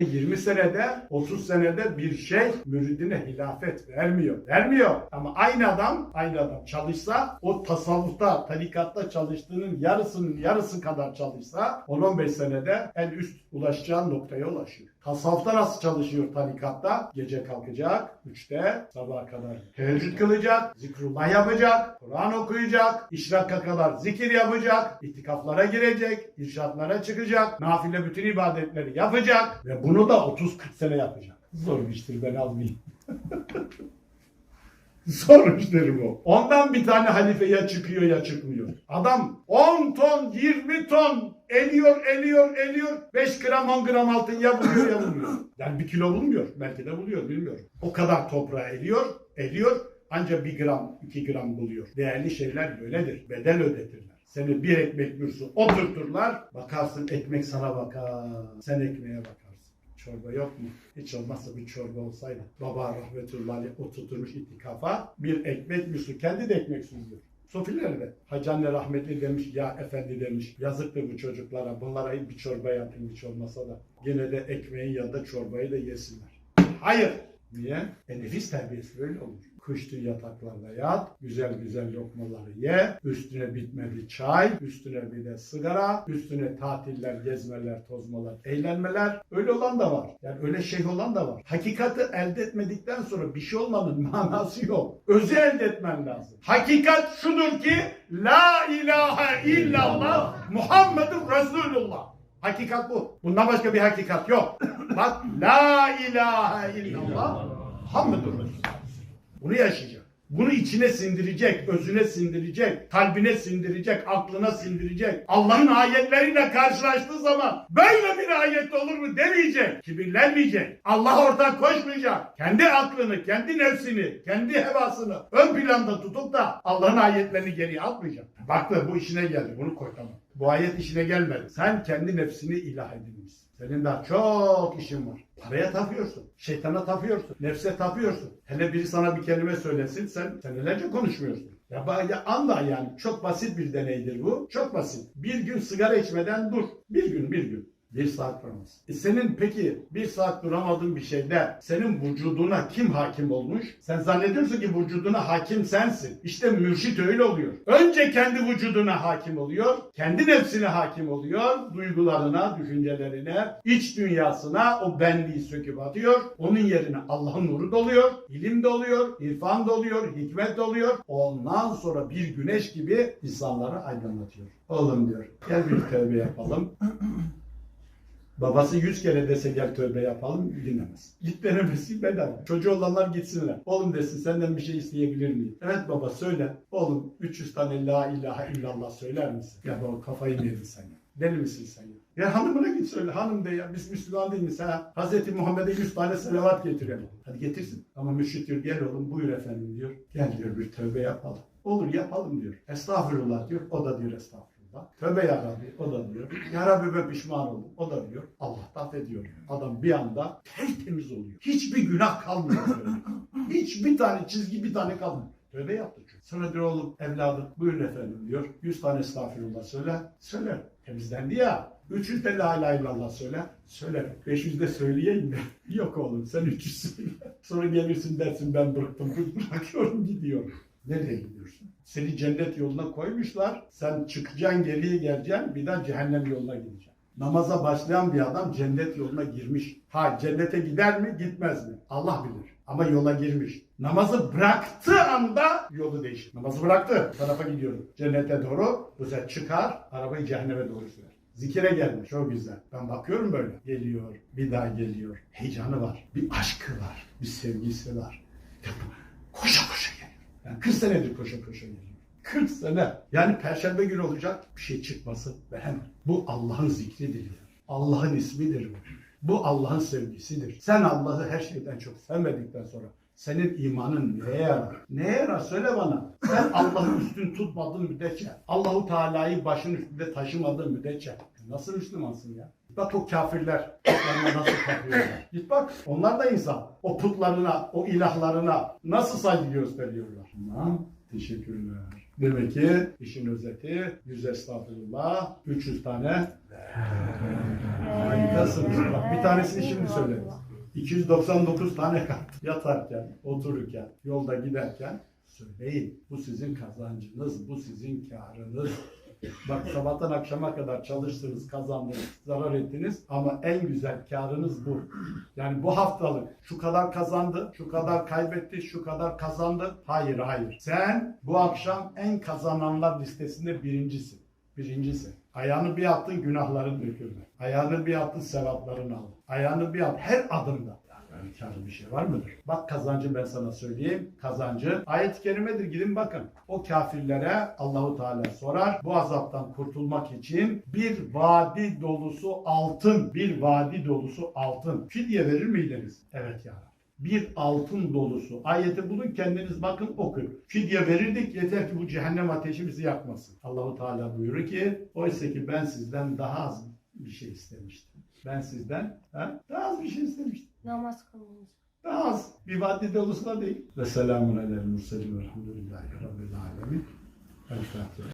20 senede, 30 senede bir şey müridine hilafet vermiyor. Vermiyor. Ama aynı adam, aynı adam çalışsa, o tasavvufta, tarikatta çalıştığının yarısının yarısı kadar çalışsa, 10-15 senede en üst ulaşacağı noktaya ulaşıyor. Tasavvufta nasıl çalışıyor tarikatta? Gece kalkacak, 3'te sabaha kadar teheccüd kılacak, zikrullah yapacak, Kur'an okuyacak, işraka kadar zikir yapacak, itikaflara girecek, irşatlara çıkacak, nafile bütün ibadetleri yapacak ve bunu da 30-40 sene yapacak. Zor bir iştir ben almayayım. Zor iştir bu. Ondan bir tane halife ya çıkıyor ya çıkmıyor. Adam 10 ton, 20 ton eliyor, eliyor, eliyor. 5 gram, 10 gram altın ya buluyor ya bulmuyor. Yani bir kilo bulmuyor. Belki de buluyor, bilmiyorum. O kadar toprağı eliyor, eliyor. Ancak bir gram, iki gram buluyor. Değerli şeyler böyledir. Bedel ödetirler. Seni bir ekmek mürsü oturturlar. Bakarsın ekmek sana bakar. Sen ekmeğe bakarsın. Çorba yok mu? Hiç olmazsa bir çorba olsaydı. Baba rahmetullahi oturtmuş itikafa bir ekmek müsü. Kendi de ekmek süzüyor. Sofilerde. Hacı anne rahmetli demiş ya efendi demiş yazıktır bu çocuklara bunlara bir çorba yapın hiç olmasa da gene de ekmeğin yanında çorbayı da yesinler. Hayır. Niye? E nefis terbiyesi böyle olur. Kuşlu yataklarda yat, güzel güzel lokmaları ye, üstüne bitmedi çay, üstüne bir de sigara, üstüne tatiller, gezmeler, tozmalar, eğlenmeler. Öyle olan da var. Yani öyle şey olan da var. Hakikati elde etmedikten sonra bir şey olmanın manası yok. Özü elde etmen lazım. Hakikat şudur ki La ilahe illallah Muhammedun Resulullah. Hakikat bu. Bundan başka bir hakikat yok. Bak La ilahe illallah Muhammedun Resulullah. Bunu yaşayacak. Bunu içine sindirecek, özüne sindirecek, kalbine sindirecek, aklına sindirecek. Allah'ın ayetleriyle karşılaştığı zaman böyle bir ayet olur mu demeyecek. Kibirlenmeyecek. Allah ortak koşmayacak. Kendi aklını, kendi nefsini, kendi hevasını ön planda tutup da Allah'ın ayetlerini geriye atmayacak. Baktı bu işine geldi. Bunu koy tamam. Bu ayet işine gelmedi. Sen kendi nefsini ilah edinmişsin. Senin daha çok işin var. Paraya tapıyorsun. Şeytana tapıyorsun. Nefse tapıyorsun. Hele biri sana bir kelime söylesin sen senelerce konuşmuyorsun. Ya, ya anla yani çok basit bir deneydir bu. Çok basit. Bir gün sigara içmeden dur. Bir gün bir gün. Bir saat duramaz. E senin peki bir saat duramadığın bir şeyde senin vücuduna kim hakim olmuş? Sen zannediyorsun ki vücuduna hakim sensin. İşte mürşit öyle oluyor. Önce kendi vücuduna hakim oluyor. Kendi nefsine hakim oluyor. Duygularına, düşüncelerine, iç dünyasına o benliği söküp atıyor. Onun yerine Allah'ın nuru doluyor. ilim doluyor, irfan doluyor, hikmet doluyor. Ondan sonra bir güneş gibi insanları aydınlatıyor. Oğlum diyor gel bir tövbe yapalım. Babası yüz kere dese gel tövbe yapalım dinlemez. Git denemesi bedava. Çocuğu olanlar gitsinler. Oğlum desin senden bir şey isteyebilir miyim? Evet baba söyle. Oğlum 300 tane la ilahe illallah söyler misin? Ya baba kafayı mı yedin sen ya? Deli misin sen ya? Ya hanımına git söyle. Hanım de ya biz Müslüman değil miyiz ha? Hazreti Muhammed'e 100 tane selavat getirelim. Hadi getirsin. Ama mürşit diyor gel oğlum buyur efendim diyor. Gel diyor bir tövbe yapalım. Olur yapalım diyor. Estağfurullah diyor. O da diyor estağfurullah. Tövbe ya Rabbi. O da diyor. Ya Rabbi ben pişman oldum. O da diyor. Allah affediyor. Adam bir anda tertemiz oluyor. Hiçbir günah kalmıyor. Hiçbir tane çizgi bir tane kalmıyor. Tövbe yaptı çünkü. Sonra diyor oğlum evladım buyurun efendim diyor. 100 tane estağfurullah söyle. Söyle. Temizlendi ya. 300 de la ilahe illallah söyle. Söyle. 500 de söyleyeyim mi? Yok oğlum sen 300 söyle. Sonra gelirsin dersin ben bıraktım. Bırakıyorum gidiyorum. Nereye gidiyorsun? Seni cennet yoluna koymuşlar. Sen çıkacaksın geriye geleceksin. Bir daha cehennem yoluna gideceksin. Namaza başlayan bir adam cennet yoluna girmiş. Ha cennete gider mi gitmez mi? Allah bilir. Ama yola girmiş. Namazı bıraktığı anda yolu değişir. Namazı bıraktı. Tarafa gidiyorum. Cennete doğru. Bu sefer çıkar. Arabayı cehenneme doğru sürer. Zikire gelmiş. Çok güzel. Ben bakıyorum böyle. Geliyor. Bir daha geliyor. Heyecanı var. Bir aşkı var. Bir sevgisi var. Koşa koşa. Yani 40 senedir koşa koşa geliyor. 40 sene. Yani perşembe günü olacak bir şey çıkması ve hemen. Bu Allah'ın zikridir. Allah'ın ismidir bu. Bu Allah'ın sevgisidir. Sen Allah'ı her şeyden çok sevmedikten sonra senin imanın neye yarar? Neye yarar? Söyle bana. Sen Allah'ı üstün tutmadığın müddetçe, Allahu Teala'yı başın üstünde taşımadığın müddetçe nasıl Müslümansın ya? Bak o kafirler putlarına nasıl tapıyorlar. Git bak onlar da insan. O putlarına, o ilahlarına nasıl saygı gösteriyorlar. Tamam. Teşekkürler. Demek ki işin özeti 100 estağfurullah, 300 tane Harikasınız. Bak bir tanesini şimdi söyledim. 299 tane kat. Yatarken, otururken, yolda giderken söyleyin. Bu sizin kazancınız, bu sizin karınız. Bak sabahtan akşama kadar çalıştınız, kazandınız, zarar ettiniz ama en güzel karınız bu. Yani bu haftalık şu kadar kazandı, şu kadar kaybetti, şu kadar kazandı. Hayır, hayır. Sen bu akşam en kazananlar listesinde birincisin. Birincisi. Ayağını bir attın günahların döküldü. Ayağını bir attın sevapların aldı. Ayağını bir at her adımda. Yani karlı bir şey var mıdır? Bak kazancı ben sana söyleyeyim. Kazancı ayet-i kerimedir. Gidin bakın. O kafirlere Allahu Teala sorar. Bu azaptan kurtulmak için bir vadi dolusu altın, bir vadi dolusu altın. Fidye verir miydiniz? Evet ya. Bir altın dolusu. Ayeti bulun kendiniz bakın okuyun. Fidye verirdik yeter ki bu cehennem ateşi bizi yakmasın. Allahu Teala buyurur ki oysa ki ben sizden daha az bir şey istemiştim. Ben sizden ha, daha az bir şey istemiştim. Namaz kılmayınca. Daha az. Bir vadi dolusu da değil. Ve selamun aleyhi ve sellem elhamdülillahi rabbil alemin. El Fatiha.